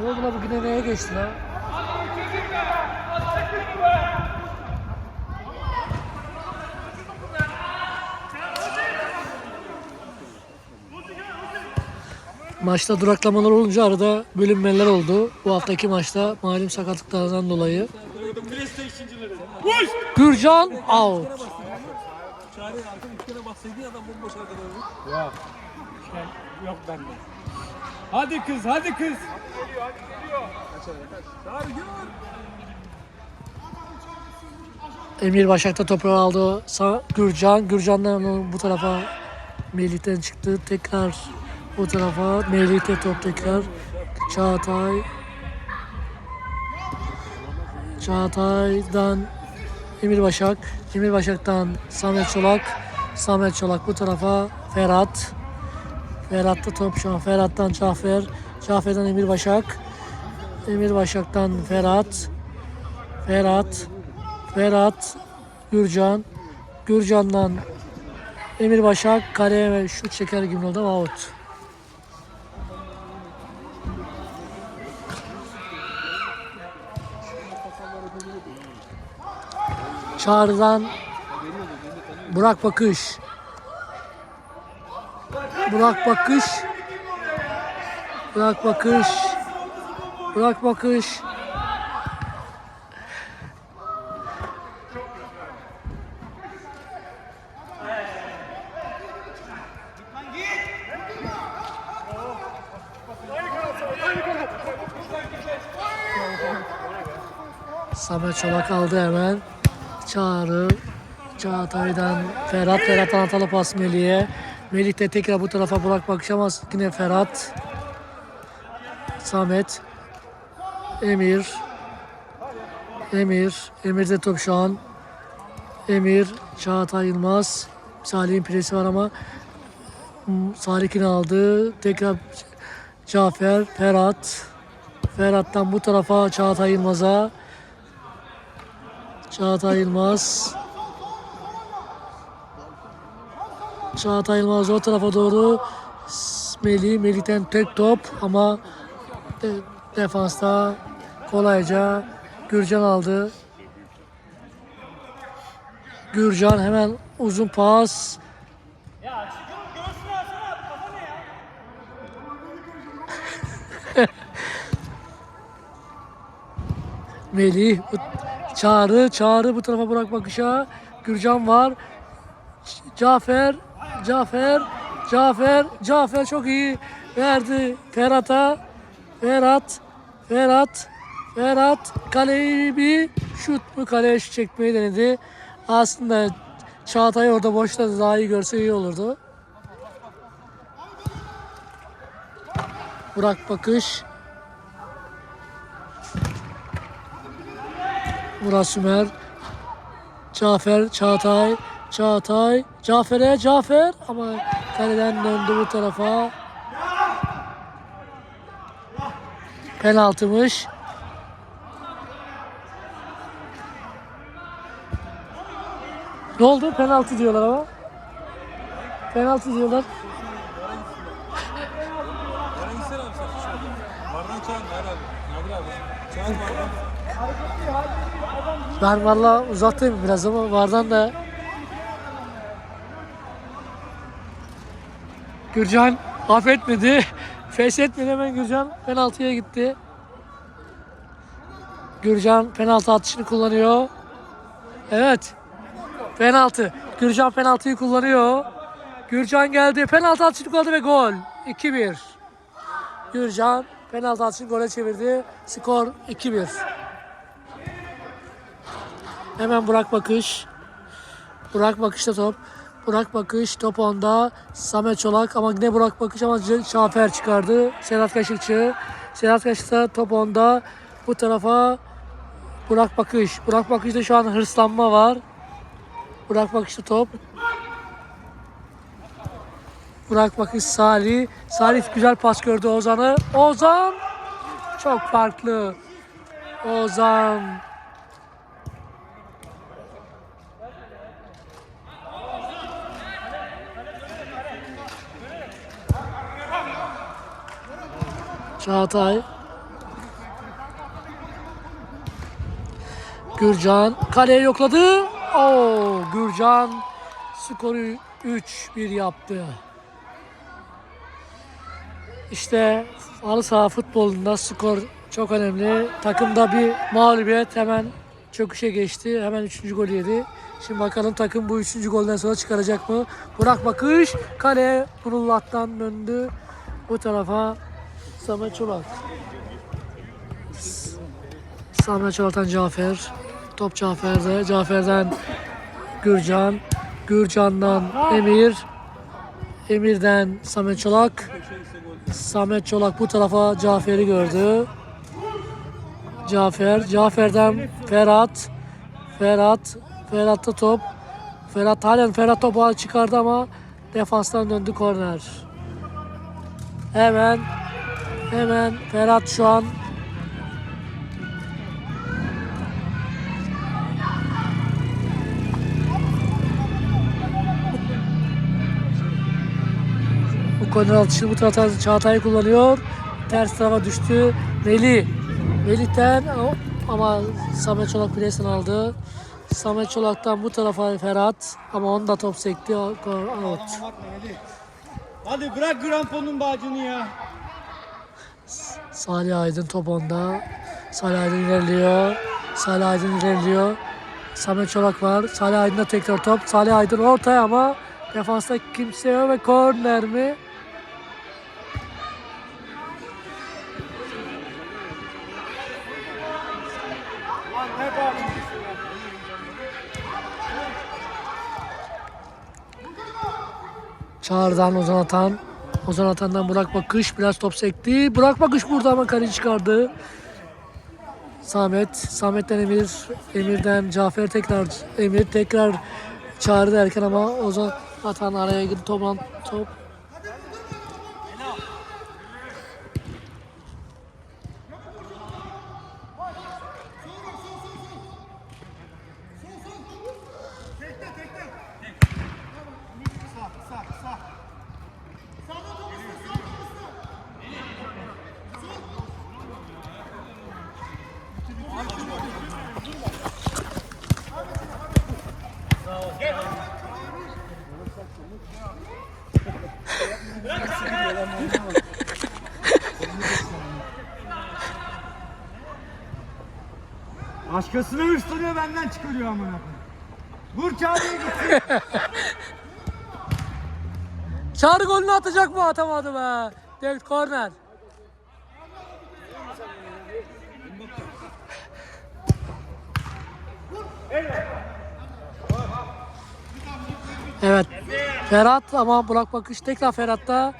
Ne oldu la bu yine geçti la? Maçta duraklamalar olunca arada bölünmeler oldu. Bu haftaki maçta malum sakatlıklardan dolayı. Gürcan out. Çare arka üç kere yok bende. Hadi kız, hadi kız. Emir Başak'ta toprağı aldı. Sa Gürcan. Gürcan'dan bu tarafa Melih'ten çıktı. Tekrar bu tarafa Melih'te top tekrar. Çağatay. Çağatay'dan Emir Başak. Emir Başak'tan Samet Çolak. Samet Çolak bu tarafa Ferhat. Ferhat'ta top şu an. Ferhat'tan Cafer. Cafer'den Emir Başak. Emir Başak'tan Ferhat. Ferhat. Ferhat, Gürcan, Gürcan'dan Emir Başak kaleye ve şut çeker gibi oldu ama out. Çağrı'dan Burak Bakış. Burak Bakış. Burak Bakış. Burak Bakış. Samet Çolak aldı hemen. Çağrı. Çağatay'dan Ferhat. Ferhat'tan atalı pas Melih'e. Melih de tekrar bu tarafa Burak bakışamaz. Yine Ferhat. Samet. Emir. Emir. Emir'de top şu an. Emir. Çağatay Yılmaz. Salih'in presi var ama hmm, Salih'in aldı. Tekrar Cafer. Ferhat. Ferhat'tan bu tarafa Çağatay Yılmaz'a. Çağatay Yılmaz. Çağatay Yılmaz o tarafa doğru. Melih, Melih'ten tek top ama de- defansta kolayca Gürcan aldı. Gürcan hemen uzun pas. Melih, Çağrı, Çağrı bu tarafa bırak bakışa. Gürcan var. Cafer, Cafer, Cafer, Cafer çok iyi verdi Ferhat'a. Ferhat, Ferhat, Ferhat kaleyi bir şut mu kaleye şut çekmeyi denedi. Aslında Çağatay orada boşta daha iyi görse iyi olurdu. Burak bakış. Murat Sümer. Cafer, Çağatay, Çağatay, Cafer'e, Cafer ama kaleden döndü bu tarafa. Penaltımış. Ne oldu? Penaltı diyorlar ama. Penaltı diyorlar. Ben valla uzaktayım biraz ama vardan da Gürcan affetmedi. Feshetmedi hemen Gürcan penaltıya gitti. Gürcan penaltı atışını kullanıyor. Evet. Penaltı. Gürcan penaltıyı kullanıyor. Gürcan geldi. Penaltı atışını kullandı ve gol. 2-1. Gürcan penaltı atışını gole çevirdi. Skor 2-1. Hemen Burak Bakış. Burak Bakış'ta top. Burak Bakış top onda. Samet Çolak ama yine Burak Bakış ama Şafer çıkardı. Serhat Kaşıkçı. Serhat Kaşıkçı'da top onda. Bu tarafa Burak Bakış. Burak Bakış'ta şu an hırslanma var. Burak Bakış'ta top. Burak Bakış Salih. Salih güzel pas gördü Ozan'ı. Ozan çok farklı. Ozan Çağatay. Gürcan kaleye yokladı. Oo, Gürcan skoru 3-1 yaptı. İşte halı saha futbolunda skor çok önemli. Takımda bir mağlubiyet hemen çöküşe geçti. Hemen 3. golü yedi. Şimdi bakalım takım bu 3. golden sonra çıkaracak mı? Burak Bakış kaleye Nurullat'tan döndü. Bu tarafa Samet Çolak. Samet Çolak'tan Cafer. Top Cafer'de. Cafer'den Gürcan. Gürcan'dan Emir. Emir'den Samet Çolak. Samet Çolak bu tarafa Cafer'i gördü. Cafer. Cafer'den Ferhat. Ferhat. Ferhat'ta top. Ferhat halen Ferhat topu çıkardı ama defanstan döndü korner. Hemen hemen Ferhat şu an Bu korner atışını bu tarafa Çağatay kullanıyor. Ters tarafa düştü. Melih. Melih'ten ama Samet Çolak bireysel aldı. Samet Çolak'tan bu tarafa Ferhat ama onu da top sekti. Out. Hadi bırak gramponun bağcını ya. Salih Aydın top onda. Salih Aydın ilerliyor. Salih Aydın ilerliyor. Samet Çolak var. Salih Aydın'da tekrar top. Salih Aydın ortaya ama defansta kimse yok ve korner mi? Çağrı'dan Ozan Atan. Ozan Atan'dan Burak Bakış. Biraz top sekti. Burak Bakış burada ama kaleci çıkardı. Samet. Samet'ten Emir. Emir'den Cafer tekrar. Emir tekrar Çağrı derken ama Ozan Atan araya girdi. Toplan top. Başkasına hırslanıyor benden çıkarıyor amına koyayım. Vur çağırıyor gitsin. Çağrı golünü atacak mı? Atamadı be. Direkt korner. Evet. Ferhat ama Burak Bakış tekrar Ferhat'ta.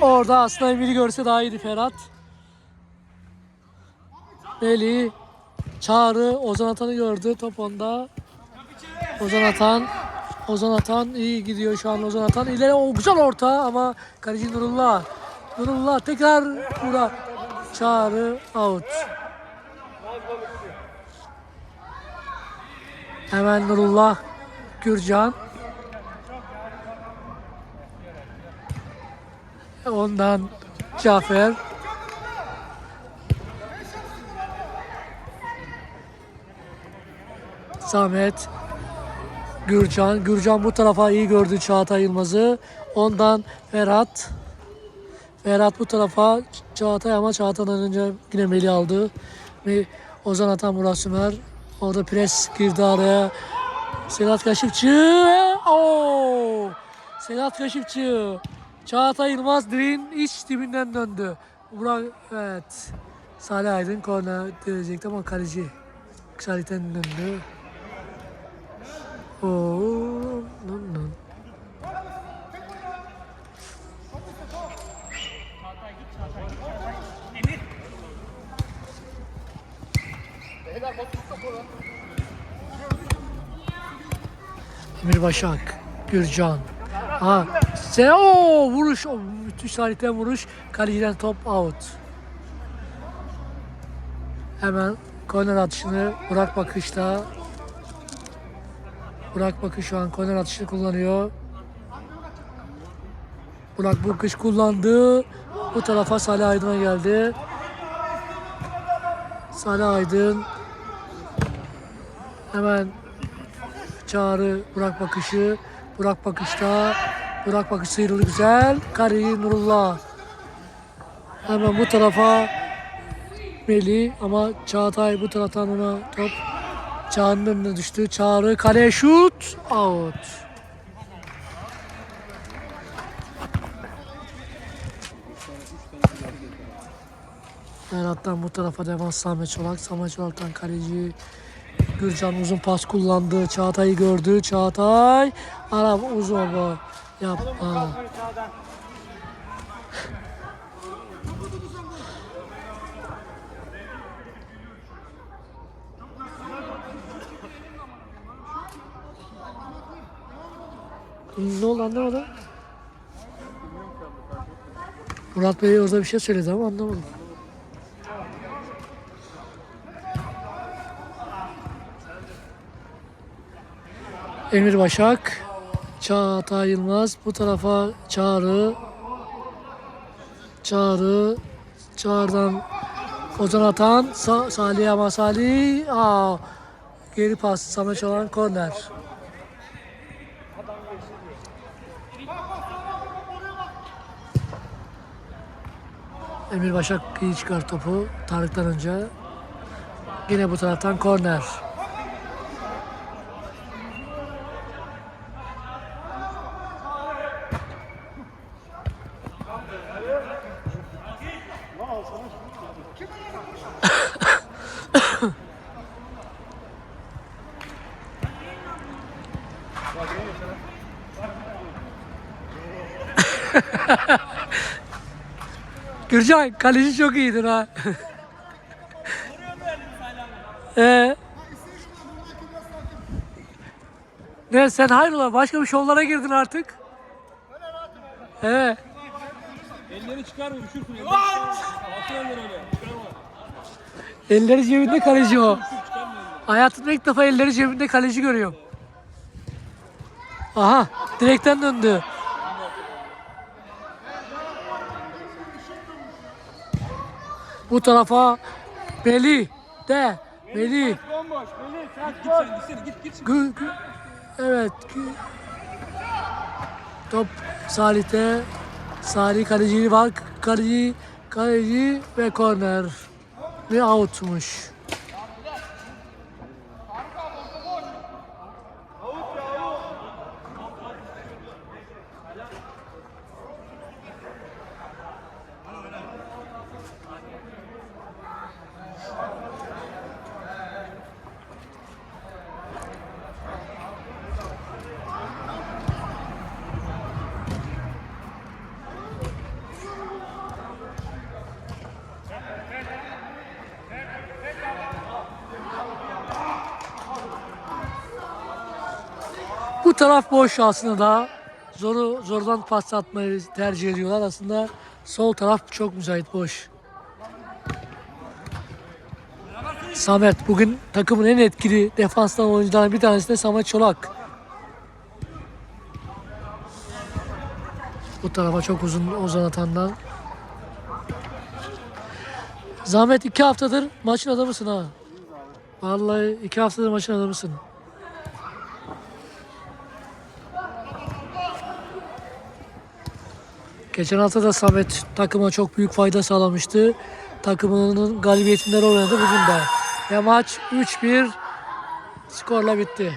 Orada aslında Emir'i görse daha iyiydi Ferhat. Melih, Çağrı, Ozan Atan'ı gördü top onda. Ozan Atan Ozan Atan iyi gidiyor şu an Ozan Atan. İleri o güzel orta ama kaleci Nurullah. Nurullah tekrar burada çağrı out. Hemen Nurullah Gürcan. Ondan Cafer. Samet. Gürcan. Gürcan bu tarafa iyi gördü Çağatay Yılmaz'ı. Ondan Ferhat. Ferhat bu tarafa Çağatay ama Çağatay'dan önce yine Melih aldı. Ve Ozan Atan Murat Sümer. Orada pres girdi araya. Sedat Kaşıkçı. Oo! Sedat Kaşıkçı. Çağatay Yılmaz direğin iç dibinden döndü. Burak evet. Salih Aydın korner diyecekti ama kaleci Salih'ten döndü. Emir Başak, Gürcan. Ha, sen o vuruş, o müthiş Salih'ten vuruş. Kaleciden top out. Hemen korner atışını Burak Bakış'ta Burak Bakış şu an korner atışını kullanıyor. Burak Bakış kullandı. Bu tarafa Salih Aydın'a geldi. Salih Aydın. Hemen Çağrı Burak bakışı. Burak bakışta. Burak bakış sıyrıldı güzel. Kaleyi Nurullah. Hemen bu tarafa Melih ama Çağatay bu taraftan ona top Çağrı'nın düştü. Çağrı kaleye şut. Out. Berat'tan bu tarafa devam Samet Çolak. Samet Çolak'tan kaleci Gürcan uzun pas kullandı. Çağatay'ı gördü. Çağatay. Arap uzun. Yapma. Ne oldu anlamadım. Murat Bey orada bir şey söyledi ama anlamadım. Emir Başak, Çağatay Yılmaz, bu tarafa Çağrı, Çağrı, Çağrı'dan Ozan Atan, Sa Salih ama Salih, aa, geri pas, Samet Çalan, korner. Emir Başak iyi çıkar topu Tarık'tan önce. Yine bu taraftan korner. Gürcan kaleci çok iyidir ha. ee, ne sen hayrola başka bir şovlara girdin artık. Evet. Elleri çıkarma. Altı eller öyle. Elleri cebinde kaleci o. Hayatımda ilk defa elleri cebinde kaleci görüyorum. Aha direkten döndü. Bu tarafa Melih de Melih. Bomboş. Sen Git git git. Gü- evet. Top Salih'te. Salih kaleci var. Kaleci, kaleci ve korner. Ve outmuş. Taraf boş aslında. Zoru zordan pas atmayı tercih ediyorlar. Aslında sol taraf çok müsait boş. Samet bugün takımın en etkili defanstan oyuncularından bir tanesi de Samet Çolak. Bu tarafa çok uzun Ozan Atan'dan. Zahmet iki haftadır maçın adamısın ha. Vallahi iki haftadır maçın adamısın. Geçen hafta da Samet takıma çok büyük fayda sağlamıştı. Takımının galibiyetinde rol oynadı bugün de. Ve maç 3-1 skorla bitti.